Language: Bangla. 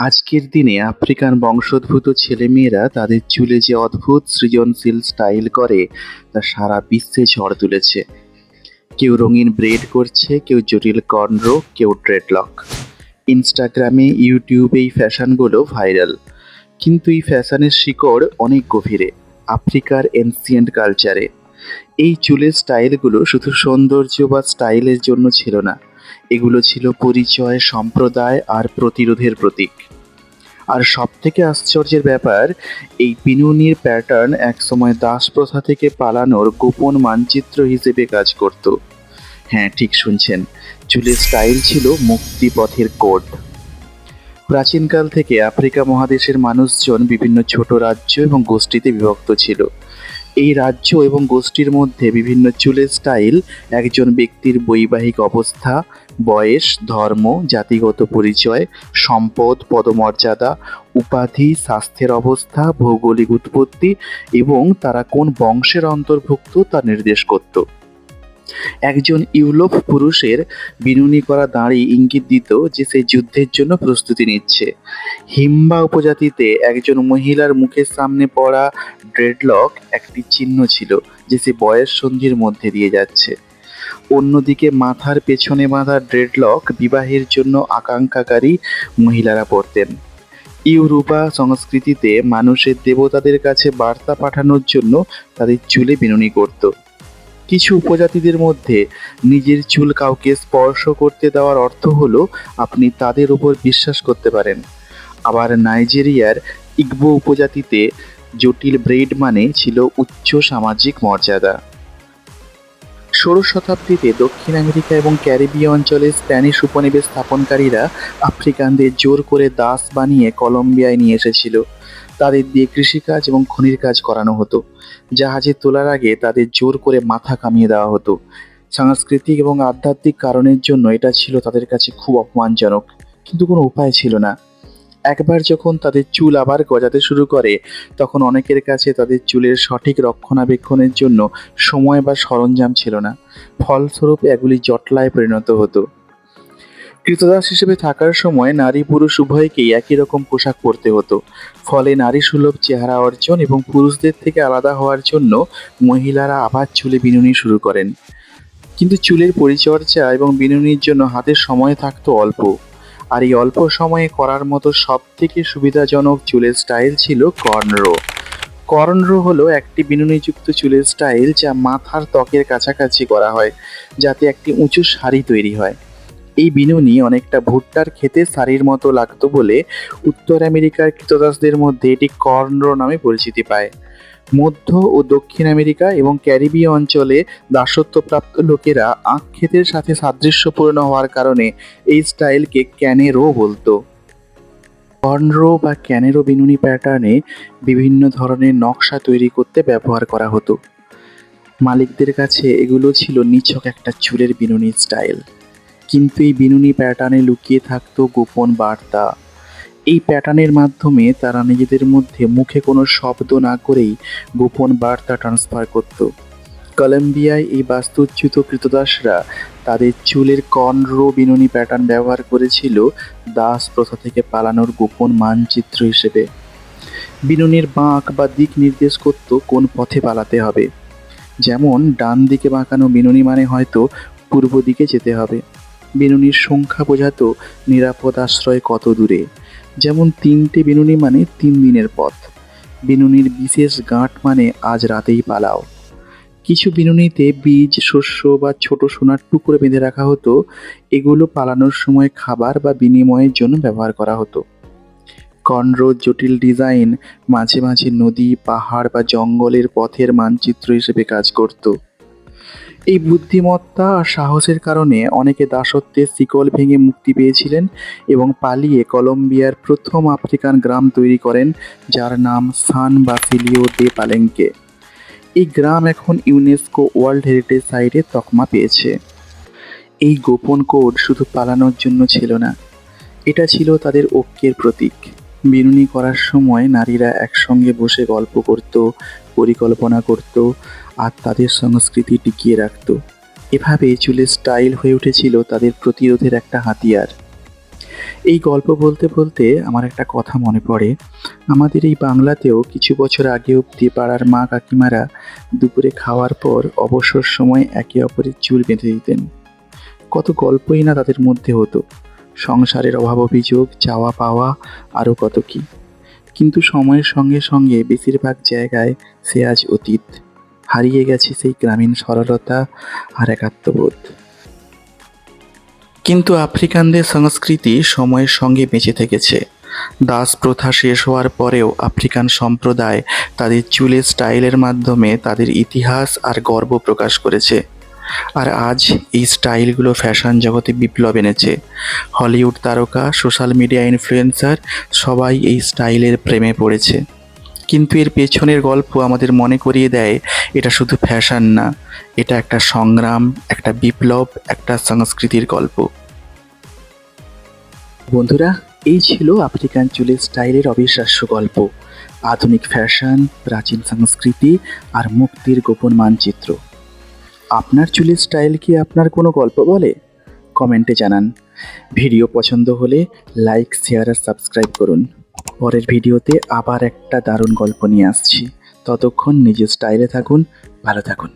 আজকের দিনে আফ্রিকান বংশোদ্ভূত ছেলেমেয়েরা তাদের চুলে যে অদ্ভুত সৃজনশীল স্টাইল করে, তা সারা বিশ্বে ঝড় তুলেছে। কেউ রঙিন ব্রেড করছে, কেউ জটিল কর্নরো কেউ ট্রেডলক ইনস্টাগ্রামে ইউটিউবে এই ফ্যাশনগুলো ভাইরাল কিন্তু এই ফ্যাশনের শিকড় অনেক গভীরে, আফ্রিকার এনসিয়েন্ট কালচারে এই চুলের স্টাইলগুলো শুধু সৌন্দর্য বা স্টাইলের জন্য ছিল না। এগুলো ছিল পরিচয়, সম্প্রদায় আর প্রতিরোধের প্রতীক। আর সব থেকে আশ্চর্যের ব্যাপার, এই পিনুনির প্যাটার্ন একসময় দাস প্রথা থেকে পালানোর গোপন মানচিত্র হিসেবে কাজ করত। হ্যাঁ ঠিক শুনছেন, চুলের স্টাইল ছিল মুক্তিপথের কোড। প্রাচীনকাল থেকে আফ্রিকা মহাদেশের মানুষজন বিভিন্ন ছোট রাজ্য এবং গোষ্ঠীতে বিভক্ত ছিল। এই রাজ্য এবং গোষ্ঠীর মধ্যে বিভিন্ন চুলের স্টাইল, একজন ব্যক্তির বৈবাহিক অবস্থা, বয়স, ধর্ম, জাতিগত পরিচয়, সম্পদ, পদমর্যাদা, উপাধি, স্বাস্থ্যের অবস্থা, ভৌগোলিক উৎপত্তি এবং তারা কোন বংশের অন্তর্ভুক্ত তা নির্দেশ করত। একজন ইউলোপ পুরুষের বিনুনি করা দাঁড়ি ইঙ্গিত দিত যে সে যুদ্ধের জন্য প্রস্তুতি নিচ্ছে। হিম্বা উপজাতিতে একজন মহিলার মুখের সামনে পড়া ড্রেডলক একটি চিহ্ন ছিল যে সে বয়স সন্ধির মধ্যে দিয়ে যাচ্ছে। অন্যদিকে মাথার পেছনে বাঁধা ড্রেডলক বিবাহের জন্য আকাঙ্ক্ষাকারী মহিলারা পড়তেন। ইউরোপা সংস্কৃতিতে মানুষের দেবতাদের কাছে বার্তা পাঠানোর জন্য তাদের চুলে বিনুনি করত। কিছু উপজাতিদের মধ্যে নিজের চুল কাউকে স্পর্শ করতে দেওয়ার অর্থ হলো আপনি তাদের উপর বিশ্বাস করতে পারেন। আবার নাইজেরিয়ার ইগবো উপজাতিতে জটিল ব্রেড মানে ছিল উচ্চ সামাজিক মর্যাদা। ষোড়শ শতাব্দীতে দক্ষিণ আমেরিকা এবং ক্যারিবীয় অঞ্চলে স্প্যানিশ উপনিবেশ স্থাপনকারীরা আফ্রিকানদের জোর করে দাস বানিয়ে কলম্বিয়ায় নিয়ে এসেছিল। তাদের দিয়ে কৃষিকাজ এবং খনির কাজ করানো হতো। জাহাজে তোলার আগে তাদের জোর করে মাথা কামিয়ে দেওয়া হতো। সাংস্কৃতিক এবং আধ্যাত্মিক কারণের জন্য এটা ছিল তাদের কাছে খুব অপমানজনক। কিন্তু কোনো উপায় ছিল না। একবার যখন তাদের চুল আবার গজাতে শুরু করে, তখন অনেকের কাছে তাদের চুলের সঠিক রক্ষণাবেক্ষণের জন্য সময় বা সরঞ্জাম ছিল না। ফলস্বরূপ এগুলি জটলায় পরিণত হতো। কৃতদাস হিসেবে থাকার সময় নারী পুরুষ উভয়কেই একই রকম পোশাক পরতে হতো। ফলে নারী সুলভ চেহারা অর্জন এবং পুরুষদের থেকে আলাদা হওয়ার জন্য মহিলারা আবার চুলে বিনুনি শুরু করেন। কিন্তু চুলের পরিচর্যা এবং বিনুনির জন্য হাতে সময় থাকতো অল্প। আর এই অল্প সময়ে করার মতো সব থেকে সুবিধাজনক চুলের স্টাইল ছিল কর্নরো কর্নরো হলো একটি বিনুনিযুক্ত চুলের স্টাইল যা মাথার ত্বকের কাছাকাছি করা হয়, যাতে একটি উঁচু শাড়ি তৈরি হয়। এই বিনুনি অনেকটা ভুট্টার খেতে শাড়ির মতো লাগতো বলে উত্তর আমেরিকার কৃতদাসদের মধ্যে এটি কর্নরো নামে পরিচিতি পায়। মধ্য ও দক্ষিণ আমেরিকা এবং ক্যারিবীয় অঞ্চলে দাসত্বপ্রাপ্ত লোকেরা আখ ক্ষেতের সাথে সাদৃশ্যপূর্ণ হওয়ার কারণে এই স্টাইলকে ক্যানেরো বলতো। কর্নরো বা ক্যানেরো বিনুনি প্যাটার্নে বিভিন্ন ধরনের নকশা তৈরি করতে ব্যবহার করা হতো। মালিকদের কাছে এগুলো ছিল নিছক একটা চুলের বিনুনি স্টাইল। কিন্তু এই বিনুনি প্যাটার্নে লুকিয়ে থাকতো গোপন বার্তা। এই প্যাটার্নের মাধ্যমে তারা নিজেদের মধ্যে মুখে কোনো শব্দ না করেই গোপন বার্তা ট্রান্সফার করত। কলম্বিয়ায় এই বাস্তুচ্যুত কৃতদাসরা তাদের চুলের কর্নরো বিনুনি প্যাটার্ন ব্যবহার করেছিল দাস প্রথা থেকে পালানোর গোপন মানচিত্র হিসেবে। বিনুনির বাঁক বা দিক নির্দেশ করত কোন পথে পালাতে হবে। যেমন, ডান দিকে বাঁকানো বিনুনি মানে হয়তো পূর্ব দিকে যেতে হবে। বিনুনির সংখ্যা বোঝাতো নিরাপদ আশ্রয় কত দূরে। যেমন তিনটে বিনুনি মানে তিন দিনের পথ। বিনুনির বিশেষ গাঁট মানে আজ রাতেই পালাও। কিছু বিনুনিতে বীজ, শস্য বা ছোট সোনার টুকরো বেঁধে রাখা হতো। এগুলো পালানোর সময় খাবার বা বিনিময়ের জন্য ব্যবহার করা হতো। কনরো জটিল ডিজাইন মাঝে মাঝে নদী, পাহাড় বা জঙ্গলের পথের মানচিত্র হিসেবে কাজ করত। এই বুদ্ধিমত্তা আর সাহসের কারণে অনেকে দাসত্বের শিকল ভেঙে মুক্তি পেয়েছিলেন এবং পালিয়ে কলম্বিয়ার প্রথম আফ্রিকান গ্রাম তৈরি করেন, যার নাম সান বাসিলিও দে পালেঙ্কে। এই গ্রাম এখন ইউনেস্কো ওয়ার্ল্ড হেরিটেজ সাইটে তকমা পেয়েছে। এই গোপন কোড শুধু পালানোর জন্য ছিল না, এটা ছিল তাদের ঐক্যের প্রতীক। বিনুনি করার সময় নারীরা একসঙ্গে বসে গল্প করত পরিকল্পনা করত আর তাদের সংস্কৃতি টিকিয়ে রাখত। এভাবে চুলের স্টাইল হয়ে উঠেছিল তাদের প্রতিরোধের একটা হাতিয়ার। এই গল্প বলতে বলতে আমার একটা কথা মনে পড়ে। আমাদের এই বাংলাতেও কিছু বছর আগে অব্দি পাড়ার মা কাকিমারা দুপুরে খাওয়ার পর অবসর সময় একে অপরের চুল বেঁধে দিতেন। কত গল্পই না তাদের মধ্যে হতো। সংসারের অভাব অভিযোগ, চাওয়া পাওয়া আরও কত কি। কিন্তু সময়ের সঙ্গে সঙ্গে বেশিরভাগ জায়গায় সে আজ অতীত। হারিয়ে গেছে সেই গ্রামীণ সরলতা আর একাত্মবোধ। কিন্তু আফ্রিকানদের সংস্কৃতি সময়ের সঙ্গে বেঁচে থেকেছে। দাস প্রথা শেষ হওয়ার পরেও আফ্রিকান সম্প্রদায় তাদের চুলের স্টাইলের মাধ্যমে তাদের ইতিহাস আর গর্ব প্রকাশ করেছে। আর আজ এই স্টাইলগুলো ফ্যাশন জগতে বিপ্লব এনেছে। হলিউড তারকা, সোশ্যাল মিডিয়া ইনফ্লুয়েন্সার সবাই এই স্টাইলের প্রেমে পড়েছে। কিন্তু এর পেছনের গল্প আমাদের মনে করিয়ে দেয়, এটা শুধু ফ্যাশন না, এটা একটা সংগ্রাম, একটা বিপ্লব, একটা সংস্কৃতির গল্প। বন্ধুরা, এই ছিল আফ্রিকান চুলের স্টাইলের অবিশ্বাস্য গল্প। আধুনিক ফ্যাশন, প্রাচীন সংস্কৃতি আর মুক্তির গোপন মানচিত্র। আপনার চুলের স্টাইল কি আপনার কোনো গল্প বলে? কমেন্টে জানান। ভিডিও পছন্দ হলে লাইক, শেয়ার আর সাবস্ক্রাইব করুন। পরের ভিডিওতে আবার একটা দারুণ গল্প নিয়ে আসছি। ততক্ষণ নিজের স্টাইলে থাকুন, ভালো থাকুন।